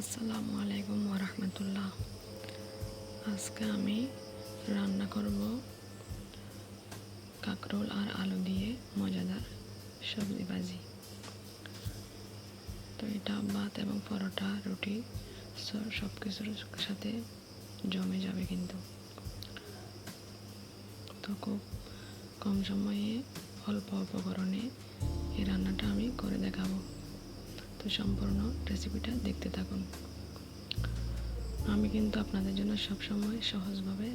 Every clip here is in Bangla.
আসসালামু আলাইকুম ওরহমতুল্লাহ আজকে আমি রান্না করব কাঁকরোল আর আলু দিয়ে মজাদার সবজি ভাজি। তো এটা ভাত এবং পরোটা, রুটি সব কিছুর সাথে জমে যাবে কিন্তু। তো খুব কম সময়ে অল্প উপকরণে এই রান্নাটা আমি করে সম্পূর্ণ রেসিপিটা দেখতে থাকুন। আমি কিন্তু আপনাদের জন্য সবসময় সহজভাবে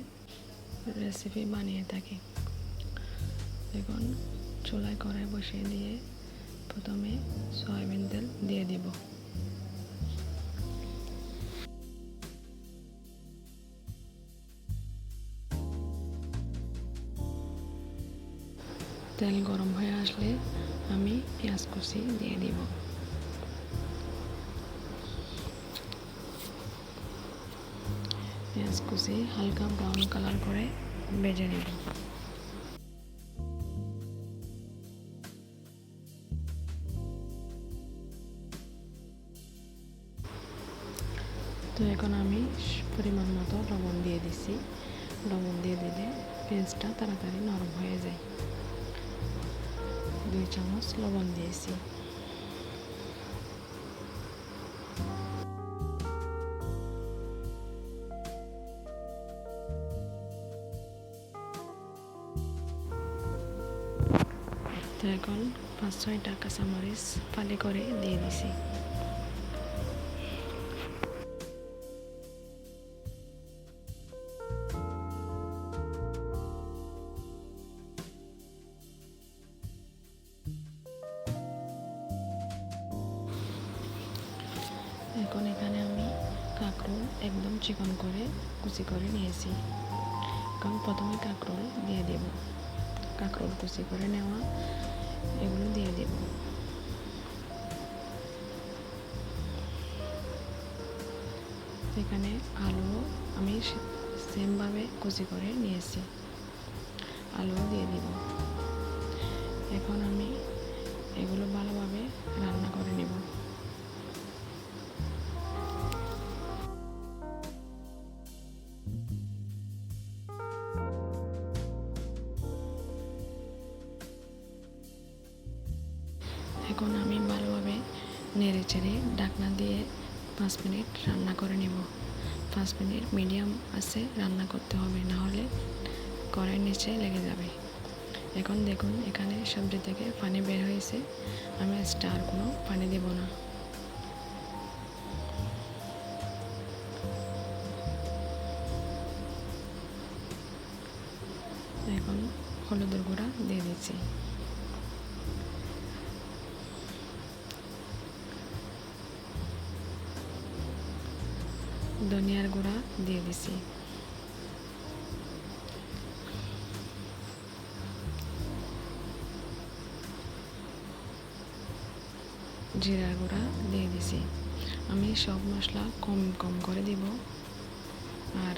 রেসিপি বানিয়ে থাকি। দেখুন, চুলায় কড়াই বসিয়ে দিয়ে প্রথমে সয়াবিন তেল দিয়ে দিব। তেল গরম হয়ে আসলে আমি পেঁয়াজ কুচি দিয়ে দিব। পেঁয়াজ কুচি হালকা ব্রাউন কালার করে বেজে নেব। তো এখন আমি পরিমাণ মতো লবণ দিয়ে দিছি। লবণ দিয়ে দিলে পেঁয়াজটা তাড়াতাড়ি নরম হয়ে যায়। দুই চামচ লবণ দিয়েছি। তো এখন পাঁচ ছয়টা কাঁচামরিচ ফালি করে দিয়ে দিছি। এখন এখানে আমি কাঁকরোল একদম চিকন করে কুচি করে নিয়েছি। এখন প্রথমে কাঁকরোল দিয়ে দেব। কাঁকরোল কুচি করে নেওয়া, এগুলো দিয়ে দেব। এখানে আলু আমি সেমভাবে কুচি করে নিয়েছি। আলুও দিয়ে দিব। এখন আমি এগুলো ভালোভাবে রান্না করে নেব। এখন আমি ভালোভাবে নেড়ে চেড়ে ডাকনা দিয়ে পাঁচ মিনিট রান্না করে নেব। পাঁচ মিনিট মিডিয়াম আছে, রান্না করতে হবে না হলে কড়াইয়ের নিচে লেগে যাবে। এখন দেখুন, এখানে সবজি থেকে পানি বের হয়েছে। আমি স্টার কোনো পানি দেব না। এখন হলুদের গুঁড়া দিয়ে দিচ্ছি। ধনিয়ার গুঁড়া দিয়ে দিছি। জিরার গুঁড়া দিয়ে দিছি। আমি সব মশলা কম কম করে দিব। আর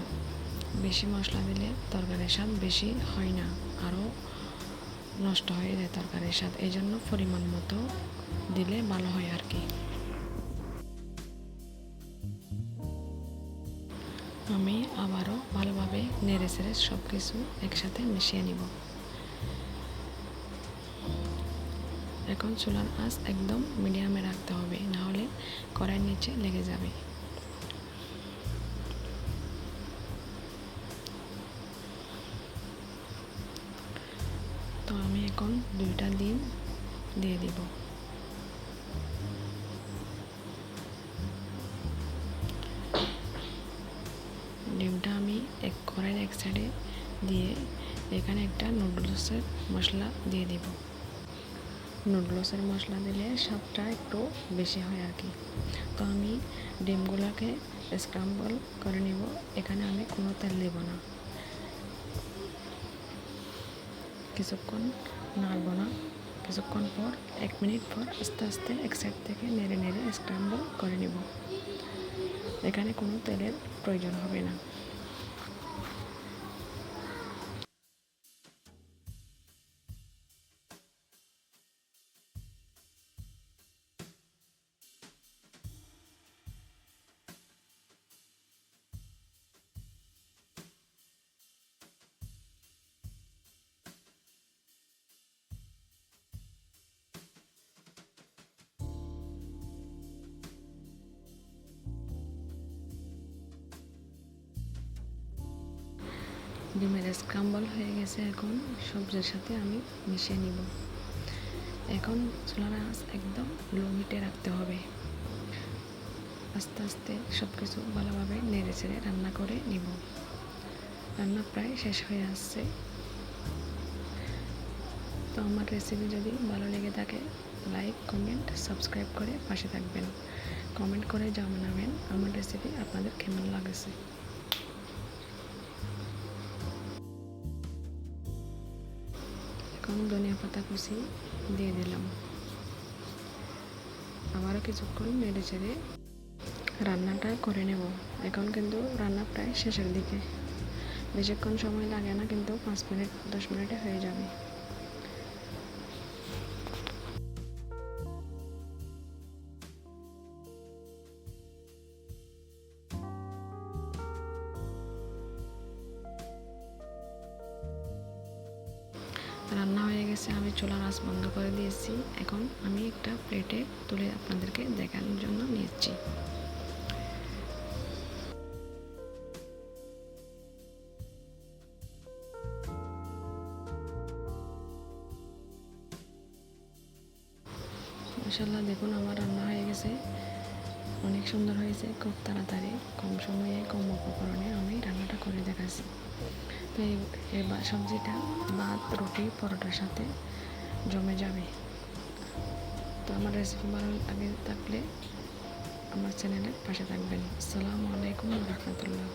বেশি মশলা দিলে তরকারির স্বাদ বেশি হয় না, আরও নষ্ট হয়ে যায় তরকারির স্বাদ। এই জন্য পরিমাণ মতো দিলে ভালো হয় আর কি। আমি আবারও ভালোভাবে নেড়ে চেড়ে সব কিছু একসাথে মিশিয়ে নিব। এখন চুলার আঁচ একদম মিডিয়ামে রাখতে হবে নাহলে কড়াইয়ের নিচে লেগে যাবে। তো আমি এখন দুইটা ডিম দিয়ে দিব। এক কড়াইয়ের এক সাইডে দিয়ে এখানে একটা নুডলসের মশলা দিয়ে দিব। নুডলসের মশলা দিলে স্বাদটা একটু বেশি হয় আর কি। তো আমি ডিমগুলোকে স্ক্রাম্বল করে নিব। এখানে আমি কোনো তেল দেব না। কিছুক্ষণ নাড়ব না। কিছুক্ষণ পর, এক মিনিট পর আস্তে আস্তে এক সাইড থেকে নেড়ে নেড়ে স্ক্রাম্বল করে নিব। এখানে কোনো তেলের প্রয়োজন হবে না। ডিমের স্ক্রাম্বল হয়ে গেছে, এখন সবজির সাথে আমি মিশিয়ে নিব। এখন চুলার আঁচ একদম লো হিটে রাখতে হবে। আস্তে আস্তে সব কিছু ভালোভাবে নেড়ে চেড়ে রান্না করে নিব। রান্না প্রায় শেষ হয়ে আসছে। তো আমার রেসিপি যদি ভালো লেগে থাকে লাইক কমেন্ট সাবস্ক্রাইব করে পাশে থাকবেন। কমেন্ট করে জানাবেন আমার রেসিপি আপনাদের কেমন লাগেছে। এখন ধনিয়া পাতা কুচি দিয়ে দিলাম। আবারও কিছুক্ষণ নেড়ে চেড়ে রান্নাটা করে নেব। এখন কিন্তু রান্না প্রায় শেষের দিকে। বেশিক্ষণ সময় লাগে না, কিন্তু পাঁচ মিনিট, দশ মিনিটে হয়ে যাবে। গেছে, আমি চুলার আঁচ বন্ধ করে দিয়েছি। এখন আমি একটা প্লেটে তুলে আপনাদেরকে দেখানোর জন্য নিয়েছি মাসাল্লাহ দেখুন আমার রান্না হয়ে গেছে। অনেক সুন্দর হয়েছে, খুব তাড়াতাড়ি। কম সময়ে, কম উপকরণে আমি রান্নাটা করে দেখাচ্ছি। তো এই সবজিটা ভাত, রুটি, পরোটার সাথে জমে যাবে। তো আমার রেসিপি ভালো লাগে থাকলে আমার চ্যানেলের পাশে থাকবেন। আসসালামু আলাইকুম রহমতুল্লাহ।